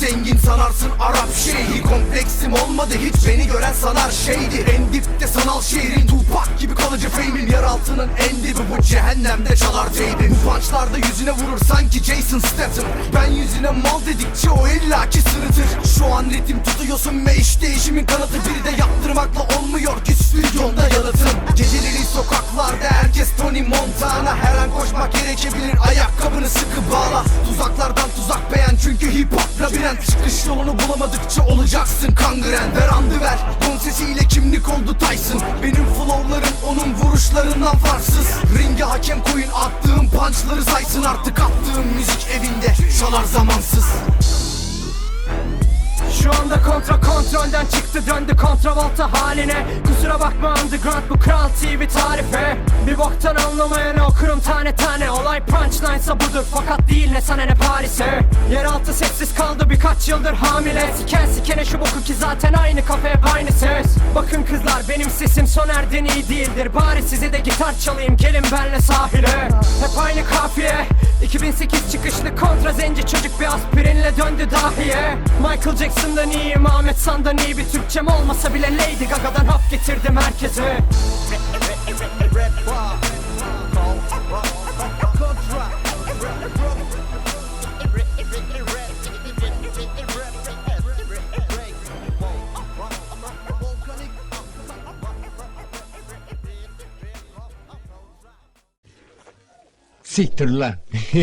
zengin sanarsın Arap şeyhi. Kompleksim olmadı hiç beni gören sanar şeydi. En dipte sanal şehrin Tupac gibi kalıcı fame'im. Yer altının en dibi bu cehennemde çalar teybi Bu punchlarda yüzüne vurur sanki Jason Statham. Ben yüzüne mal dedikçe o illaki sırıtır. Şu an ritim tutuyorsun ve iş değişimin kanıtı. Bir de yaptırmakla olmuyor ki stüdyonda yanıtım Geceleri sokaklarda herkes Tony Montana. Her an koşmak gerekebilir ayakkabını sıkı bağla. Tuzaklardan tuzak beğen çünkü hip hop labirent. Çıkış yolunu bulamadıkça olacaksın kangren. Ver andı ver don sesiyle kimlik oldu Tyson. Benim flowlarım onun vuruşlarından farksız. Ringe hakem koyun attığım punchları saysın. Artık attığım müzik evinde çalar zamansız kontra kontrolden çıktı döndü kontravolta haline. Kusura bakma underground bu Kral TV tarife. Bir boktan anlamayanı okurum tane tane. Olay punchline'sa budur fakat değil ne sana ne Paris'e. Yeraltı sessiz kaldı birkaç yıldır hamile. Siken sikene şu boku ki zaten aynı kafa aynı ses. Bakın kızlar benim sesim Soner'den iyi değildir. Bari size de gitar çalayım gelin benle sahile 2008 çıkışlı kontra zenci çocuk bir aspirinle döndü dahiye. Michael Jackson'dan iyiyim Ahmet San'dan iyi. Bir Türkçem olmasa bile Lady Gaga'dan hap getirdim herkese. Siktir lan.